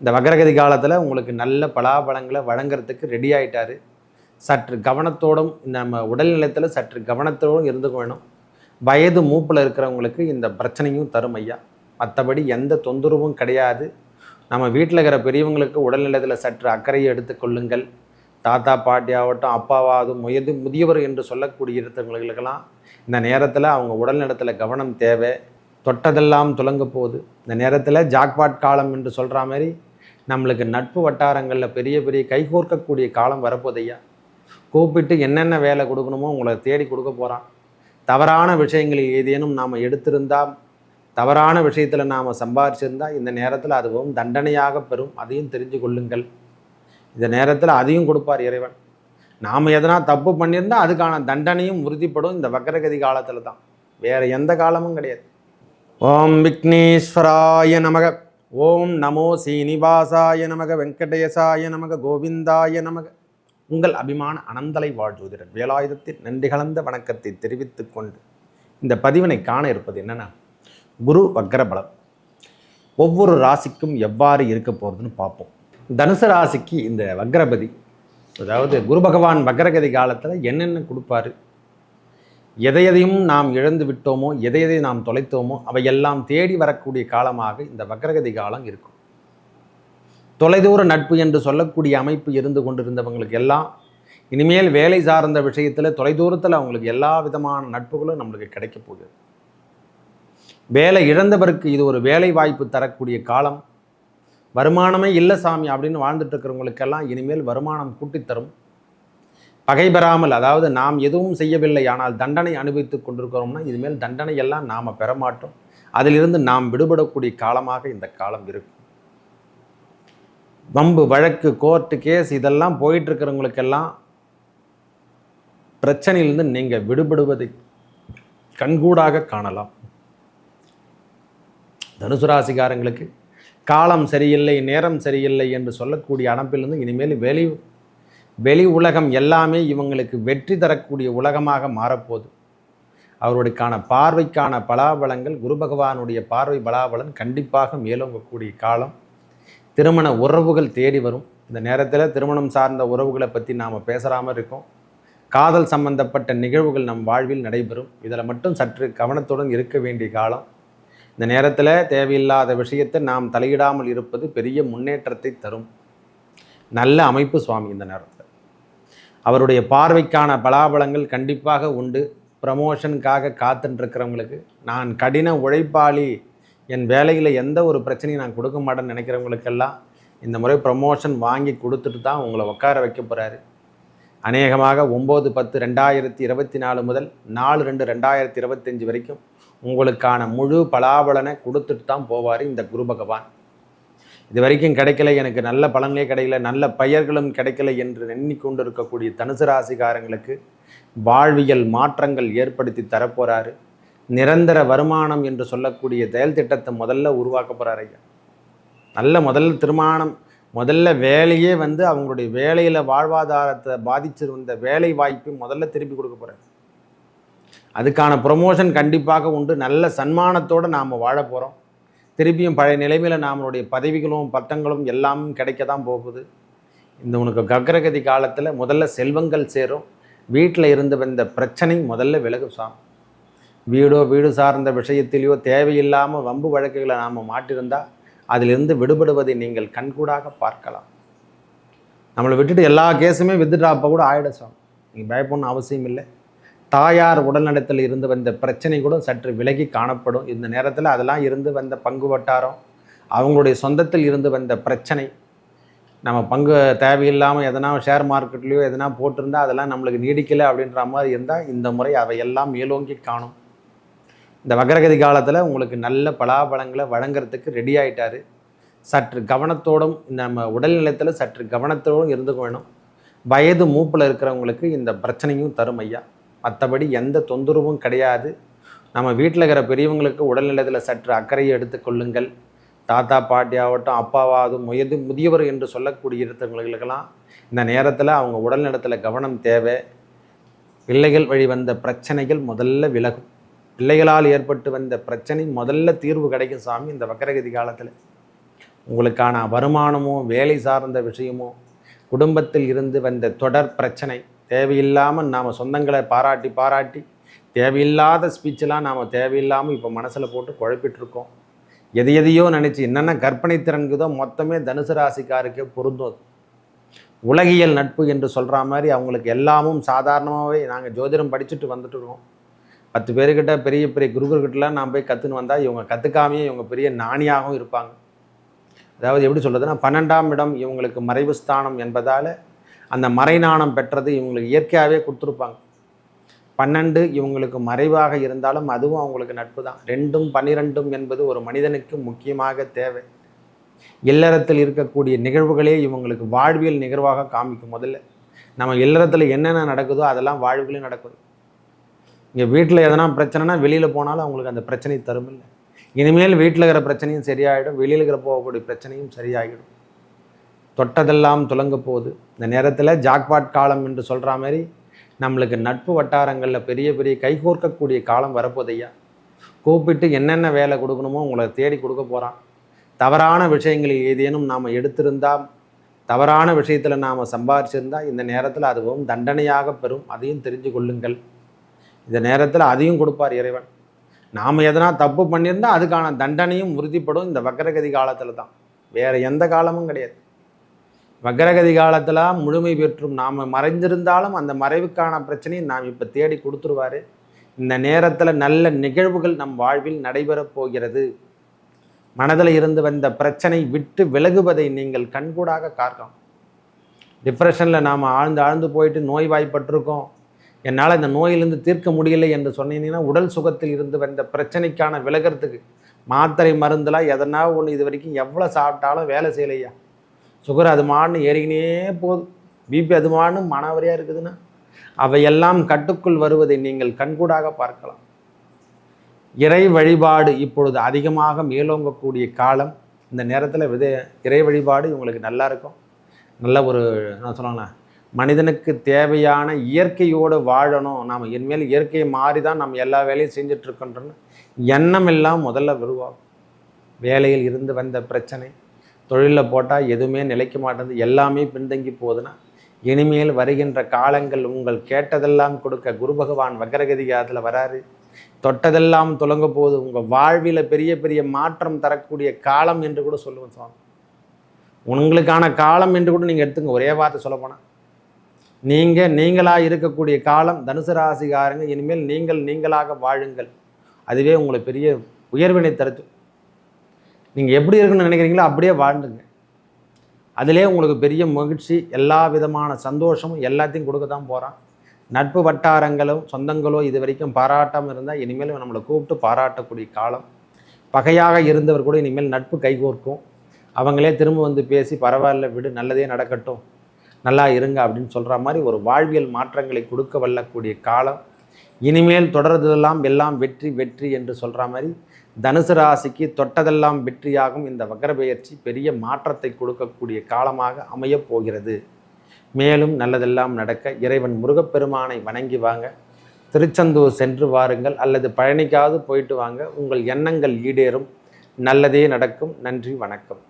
இந்த வக்ரகதி காலத்தில் உங்களுக்கு நல்ல பலாபலங்களை வழங்குறதுக்கு ரெடி ஆகிட்டாரு சற்று கவனத்தோடும் நம்ம உடல்நிலத்தில் சற்று கவனத்தோடும் இருந்துக்க வேணும். வயது மூப்பில் இருக்கிறவங்களுக்கு இந்த பிரச்சனையும் தரும் ஐயா. மற்றபடி எந்த தொந்தரவும் கிடையாது. நம்ம வீட்டில் இருக்கிற பெரியவங்களுக்கு உடல்நிலத்தில் சற்று அக்கறையை எடுத்துக்கொள்ளுங்கள் தாத்தா பாட்டி ஆகட்டும் அப்பாவாகட்டும் முயது முதியவர் என்று சொல்லக்கூடிய இருக்கிறவங்களுக்கெல்லாம் இந்த நேரத்தில் அவங்க உடல்நலத்தில் கவனம் தேவை. தொட்டதெல்லாம் துலங்க போகுது. இந்த நேரத்தில் ஜாக்பாட் காலம் என்று சொல்கிற மாதிரி நம்மளுக்கு நட்பு வட்டாரங்களில் பெரிய பெரிய கைகோர்க்கக்கூடிய காலம் வரப்போதையா கூப்பிட்டு என்னென்ன வேலை கொடுக்கணுமோ உங்களை தேடி கொடுக்க போகிறான் தவறான விஷயங்களில் ஏதேனும் நாம் எடுத்திருந்தால் தவறான விஷயத்தில் நாம் சம்பாரிச்சிருந்தால் இந்த நேரத்தில் அதுவும் தண்டனையாக பெறும். அதையும் தெரிஞ்சு கொள்ளுங்கள். இந்த நேரத்தில் அதையும் கொடுப்பார் இறைவன். நாம் எதனா தப்பு பண்ணியிருந்தால் அதுக்கான தண்டனையும் உறுதிப்படும் இந்த வக்கரகதி காலத்தில் தான் வேறு எந்த காலமும் கிடையாது. ஓம் விக்னேஸ்வராய நமக. ஓம் நமோ சீனிவாசாய நமக வெங்கடேசாய நமக கோவிந்தாய நமக. உங்கள் அபிமான அனந்தலை வாழ்ஜோதிடர் வேலாயுதத்தில் நன்றி கலந்த வணக்கத்தை தெரிவித்துக் கொண்டு இந்த பதிவினை காண இருப்பது என்னன்னா குரு வக்ரபலம். ஒவ்வொரு ராசிக்கும் எவ்வாறு இருக்க போகிறதுன்னு பார்ப்போம். தனுசு ராசிக்கு இந்த வக்ரபதி அதாவது குரு பகவான் வக்ரகதி காலத்தில் என்னென்ன கொடுப்பாரு? எதை எதையும் நாம் இழந்து விட்டோமோ எதை எதை நாம் தொலைத்தோமோ அவையெல்லாம் தேடி வரக்கூடிய காலமாக இந்த வக்ரகதி காலம் இருக்கும். தொலைதூர நட்பு என்று சொல்லக்கூடிய அமைப்பு இருந்து கொண்டிருந்தவங்களுக்கு எல்லாம் இனிமேல் வேலை சார்ந்த விஷயத்தில் தொலைதூரத்தில் அவங்களுக்கு எல்லா விதமான நட்புகளும் நம்மளுக்கு கிடைக்கப் போகுது வேலை இழந்தவருக்கு இது ஒரு வேலை வாய்ப்பு தரக்கூடிய காலம். வருமானமே இல்லை சாமி அப்படின்னு வாழ்ந்துட்டு இருக்கிறவங்களுக்கெல்லாம் இனிமேல் வருமானம் கூட்டித்தரும். பகைபெறாமல் பகை பெறாமல் அதாவது நாம் எதுவும் செய்யவில்லை ஆனால் தண்டனை அனுபவித்துக் கொண்டிருக்கிறோம்னா இதுமேல் தண்டனை எல்லாம் நாம் பெற மாட்டோம் அதிலிருந்து நாம் விடுபடக்கூடிய காலமாக இந்த காலம் இருக்கும். வம்பு வழக்கு கோர்ட்டு கேஸ் இதெல்லாம் போயிட்டு இருக்கிறவங்களுக்கெல்லாம் பிரச்சனையிலிருந்து நீங்கள் விடுபடுவதை கண்கூடாக காணலாம். தனுசுராசிகாரங்களுக்கு காலம் சரியில்லை நேரம் சரியில்லை என்று சொல்லக்கூடிய அனுப்பிலிருந்து இனிமேல் வெளி வெளி உலகம் எல்லாமே இவங்களுக்கு வெற்றி தரக்கூடிய உலகமாக மாறப்போகுது. அவருடையக்கான பார்வைக்கான பலாபலங்கள் குரு பகவானுடைய பார்வை பலாபலன் கண்டிப்பாக மேலோங்கக்கூடிய காலம். திருமண உறவுகள் தேடி வரும். இந்த நேரத்தில் திருமணம் சார்ந்த உறவுகளை பற்றி நாம் பேசுகிறாமல் இருக்கோம். காதல் சம்பந்தப்பட்ட நிகழ்வுகள் நம் வாழ்வில் நடைபெறும். இதில் மட்டும் சற்று கவனத்துடன் இருக்க வேண்டிய காலம். இந்த நேரத்தில் தேவையில்லாத விஷயத்தை நாம் தலையிடாமல் இருப்பது பெரிய முன்னேற்றத்தை தரும். நல்ல அமைப்பு சுவாமி இந்த நேரத்தில். அவருடைய பார்வைக்கான பலாபலங்கள் கண்டிப்பாக உண்டு. ப்ரமோஷனுக்காக காத்துட்டுருக்கிறவங்களுக்கு நான் கடின உழைப்பாளி என் வேலையில் எந்த ஒரு பிரச்சனையும் நான் கொடுக்க மாட்டேன்னு நினைக்கிறவங்களுக்கெல்லாம் இந்த முறை ப்ரமோஷன் வாங்கி கொடுத்துட்டு தான் உங்களை உட்கார வைக்க போகிறாரு அநேகமாக ஒம்பது பத்து ரெண்டாயிரத்தி இருபத்தி நாலு முதல் நாலு ரெண்டு ரெண்டாயிரத்தி இருபத்தஞ்சி வரைக்கும் உங்களுக்கான முழு பலாபலனை கொடுத்துட்டு தான் போவார் இந்த குரு பகவான். இது வரைக்கும் கிடைக்கல எனக்கு நல்ல பலன்களே கிடைக்கல நல்ல பெயர்களும் கிடைக்கல என்று எண்ணிக்கொண்டு இருக்கக்கூடிய தனுசு ராசிகாரங்களுக்கு வாழ்வியல் மாற்றங்கள் ஏற்படுத்தி தரப்போகிறாரு நிரந்தர வருமானம் என்று சொல்லக்கூடிய செயல் திட்டத்தை முதல்ல உருவாக்க போகிறார் ஐயா. நல்ல முதல்ல திருமணம் முதல்ல வேலையே வந்து அவங்களுடைய வேலையில் வாழ்வாதாரத்தை பாதிச்சிருந்த வேலை வாய்ப்பு முதல்ல திருப்பி கொடுக்க போகிறார் அதுக்கான ப்ரொமோஷன் கண்டிப்பாக உண்டு. நல்ல சன்மானத்தோடு நாம் வாழ போகிறோம் திருப்பியும் பழைய நிலைமையில் நம்மளுடைய பதவிகளும் பட்டங்களும் எல்லாம் கிடைக்க தான் போகுது. இந்த உனக்கு கக்ரகதி காலத்தில் முதல்ல செல்வங்கள் சேரும். வீட்டில் இருந்து வந்த பிரச்சனை முதல்ல விலகு சாம். வீடோ வீடு சார்ந்த விஷயத்திலேயோ தேவையில்லாமல் வம்பு வழக்குகளை நாம் மாட்டிருந்தால் அதிலிருந்து விடுபடுவதை நீங்கள் கண்கூடாக பார்க்கலாம். நம்மளை விட்டுட்டு எல்லா கேஸுமே வித்ட்ராப்போ கூட ஆகிட சாம். நீங்கள் பயப்படணும் அவசியம் இல்லை. தாயார் உடல்நலத்தில் இருந்து வந்த பிரச்சனை கூட சற்று விலகி காணப்படும். இந்த நேரத்தில் அதெல்லாம் இருந்து வந்த பங்கு வட்டாரம் அவங்களுடைய சொந்தத்தில் இருந்து வந்த பிரச்சனை நம்ம பங்கு தேவையில்லாமல் எதனா ஷேர் மார்க்கெட்லேயோ எதனா போட்டிருந்தா அதெல்லாம் நம்மளுக்கு நீடிக்கலை அப்படின்ற மாதிரி இருந்தால் இந்த முறை அவையெல்லாம் மேலோங்கி காணும். இந்த வக்ரகதி காலத்தில் உங்களுக்கு நல்ல பலாபலங்களை வழங்குறதுக்கு ரெடி ஆகிட்டார் சற்று கவனத்தோடும் நம்ம உடல்நிலத்தில் சற்று கவனத்தோடும் இருந்துக்க வேணும் வயது மூப்பில் இருக்கிறவங்களுக்கு இந்த பிரச்சனையும் தரும் ஐயா. மற்றபடி எந்த தொந்தரவும் கிடையாது. நம்ம வீட்டில் இருக்கிற பெரியவங்களுக்கு உடல்நலத்தில் சற்று அக்கறையை எடுத்துக்கொள்ளுங்கள் தாத்தா பாட்டி ஆகட்டும் அப்பாவாகட்டும் முயது முதியவர் என்று சொல்லக்கூடிய இருக்கிறவங்களுக்கெல்லாம் இந்த நேரத்தில் அவங்க உடல்நலத்தில் கவனம் தேவை. பிள்ளைகள் வழி வந்த பிரச்சனைகள் முதல்ல விலகும். பிள்ளைகளால் ஏற்பட்டு வந்த பிரச்சனை முதல்ல தீர்வு கிடைக்கும் சாமி இந்த வக்கரகதி காலத்தில். உங்களுக்கான வருமானமோ வேலை சார்ந்த விஷயமோ குடும்பத்தில் இருந்து வந்த தொடர் பிரச்சனை தேவையில்லாமல் நாம் சொந்தங்களை பாராட்டி பாராட்டி தேவையில்லாத ஸ்பீச்செலாம் நாம் தேவையில்லாமல் இப்போ மனசில் போட்டு குழப்பிட்டுருக்கோம் எது எதையோ நினச்சி என்னென்ன கற்பனை திறன்குதோ மொத்தமே தனுசு ராசிக்காருக்கே பொருந்தும் உலகியல் நட்பு என்று சொல்கிற மாதிரி அவங்களுக்கு எல்லாமும் சாதாரணமாகவே நாங்கள் ஜோதிடம் படிச்சுட்டு வந்துட்டு இருக்கோம். பத்து பேர்கிட்ட பெரிய பெரிய குருகர்கிட்டலாம் நான் போய் கற்றுன்னு வந்தால் இவங்க கற்றுக்காமையே இவங்க பெரிய ஞானியாகவும் இருப்பாங்க. அதாவது எப்படி சொல்கிறதுனா பன்னெண்டாம் இடம் இவங்களுக்கு மறைவு ஸ்தானம் என்பதால் அந்த மறைநாணம் பெற்றது இவங்களுக்கு இயற்கையாகவே கொடுத்துருப்பாங்க. பன்னெண்டு இவங்களுக்கு மறைவாக இருந்தாலும் அதுவும் அவங்களுக்கு நட்பு தான். ரெண்டும் பன்னிரெண்டும் என்பது ஒரு மனிதனுக்கு முக்கியமாக தேவை. இல்லறத்தில் இருக்கக்கூடிய நிகழ்வுகளே இவங்களுக்கு வாழ்வியல் நிகழ்வாக காமிக்கும் முதல்ல. நம்ம இல்லறத்தில் என்னென்ன நடக்குதோ அதெல்லாம் வாழ்விலும் நடக்குது. இங்கே வீட்டில் எதனா பிரச்சனைனா வெளியில் போனாலும் அவங்களுக்கு அந்த பிரச்சனை தரும் இல்லை இனிமேல் வீட்டில் இருக்கிற பிரச்சனையும் சரியாயிடும் வெளியில் இருக்கிற போகக்கூடிய பிரச்சனையும் சரியாகிடும் தொட்டதெல்லாம் துலங்க போகுது. இந்த நேரத்தில் ஜாக்பாட் காலம் என்று சொல்கிற மாதிரி நம்மளுக்கு நட்பு வட்டாரங்களில் பெரிய பெரிய கைகோர்க்கக்கூடிய காலம் வரப்போதையா கூப்பிட்டு என்னென்ன வேலை கொடுக்கணுமோ உங்களை தேடி கொடுக்க போகிறான் தவறான விஷயங்களில் ஏதேனும் நாம் எடுத்திருந்தால் தவறான விஷயத்தில் நாம் சம்பாதிச்சிருந்தால் இந்த நேரத்தில் அதுவும் தண்டனையாக பெறும். அதையும் தெரிஞ்சு கொள்ளுங்கள். இந்த நேரத்தில் அதையும் கொடுப்பார் இறைவன். நாம் எதனா தப்பு பண்ணியிருந்தால் அதுக்கான தண்டனையும் உறுதிப்படும் இந்த வக்கரகதி காலத்தில் தான் வேறு எந்த காலமும் கிடையாது. வக்ரகதி காலத்தில் முழுமை பெற்றும் நாம் மறைந்திருந்தாலும் அந்த மறைவுக்கான பிரச்சனையை நாம் இப்போ தேடி கொடுத்துருவாரு. இந்த நேரத்தில் நல்ல நிகழ்வுகள் நம் வாழ்வில் நடைபெறப் போகிறது. மனதில் இருந்து வந்த பிரச்சனை விட்டு விலகுவதை நீங்கள் கண்கூடாக காக்கலாம் டிப்ரெஷனில் நாம் ஆழ்ந்து ஆழ்ந்து போயிட்டு நோய்வாய்ப்பட்டிருக்கோம். என்னால் இந்த நோயிலிருந்து தீர்க்க முடியலை என்று சொன்னீங்கன்னா உடல் சுகத்தில் இருந்து வந்த பிரச்சனைக்கான விலகிறதுக்கு மாத்திரை மருந்தெல்லாம் எதனா ஒன்று இது வரைக்கும் எவ்வளோ சாப்பிட்டாலும் வேலை செய்யலையா? சுகர் அது ஏறிக்கினே போதும் பிபி அது மாடுன்னு மனவரியாக இருக்குதுன்னா அவையெல்லாம் கட்டுக்குள் வருவதை நீங்கள் கண்கூடாக பார்க்கலாம். இறை வழிபாடு இப்பொழுது அதிகமாக மேலோங்கக்கூடிய காலம். இந்த நேரத்தில் வித இறை வழிபாடு உங்களுக்கு நல்லா இருக்கும். நல்ல ஒரு என்ன சொல்லலாம் மனிதனுக்கு தேவையான இயற்கையோடு வாழணும். நாம் இனிமேல் இயற்கையை மாறி தான் நம்ம எல்லா வேலையும் செஞ்சிட்ருக்கோன்றன்னு எண்ணம் எல்லாம் முதல்ல உருவாகும். வேலையில் இருந்து வந்த பிரச்சனை. தொழிலில் போட்டால் எதுவுமே நிலைக்க மாட்டேங்குது. எல்லாமே பின்தங்கி போகுதுன்னா இனிமேல் வருகின்ற காலங்கள் உங்கள் கேட்டதெல்லாம் கொடுக்க குரு பகவான் வக்கரகதிகாரத்தில் வராரு. தொட்டதெல்லாம் துலங்க போகுது. உங்கள் வாழ்வில் பெரிய பெரிய மாற்றம் தரக்கூடிய காலம் என்று கூட சொல்லுவேன் சுவாமி. உங்களுக்கான காலம் என்று கூட நீங்கள் எடுத்துங்க. ஒரே வார்த்தை சொல்ல போனால் நீங்கள் நீங்களாக இருக்கக்கூடிய காலம் தனுசு ராசிகாரங்க இனிமேல் நீங்கள் நீங்களாக வாழுங்கள். அதுவே உங்களை பெரிய உயர்வினை தருத்து நீங்கள் எப்படி இருக்குன்னு நினைக்கிறீங்களோ அப்படியே வாழ்ந்துங்க. அதிலே உங்களுக்கு பெரிய மகிழ்ச்சி எல்லா விதமான சந்தோஷமும் எல்லாத்தையும் கொடுக்க தான் போகிறான் நட்பு வட்டாரங்களும் சொந்தங்களோ இது வரைக்கும் பாராட்டாமல் இருந்தால் இனிமேல் நம்மளை கூப்பிட்டு பாராட்டக்கூடிய காலம். பகையாக இருந்தவர் கூட இனிமேல் நட்பு கைகோர்க்கும். அவங்களே திரும்ப வந்து பேசி பரவாயில்ல விடு நல்லதே நடக்கட்டும். நல்லா இருங்க அப்படின்னு சொல்கிற மாதிரி ஒரு வாழ்வியல் மாற்றங்களை கொடுக்க வல்லக்கூடிய காலம். இனிமேல் தொடர்றதெல்லாம் எல்லாம் வெற்றி வெற்றி என்று சொல்கிற மாதிரி தனுசு ராசிக்கு தொட்டதெல்லாம் வெற்றியாகும். இந்த வக்கரபெயர்ச்சி பெரிய மாற்றத்தை கொடுக்கக்கூடிய காலமாக அமையப் போகிறது. மேலும் நல்லதெல்லாம் நடக்க இறைவன் முருகப்பெருமானை வணங்கி வாங்க. திருச்செந்தூர் சென்று வாருங்கள். அல்லது பழனிக்காவது போயிட்டு வாங்க. உங்கள் எண்ணங்கள் ஈடேறும். நல்லதே நடக்கும். நன்றி வணக்கம்.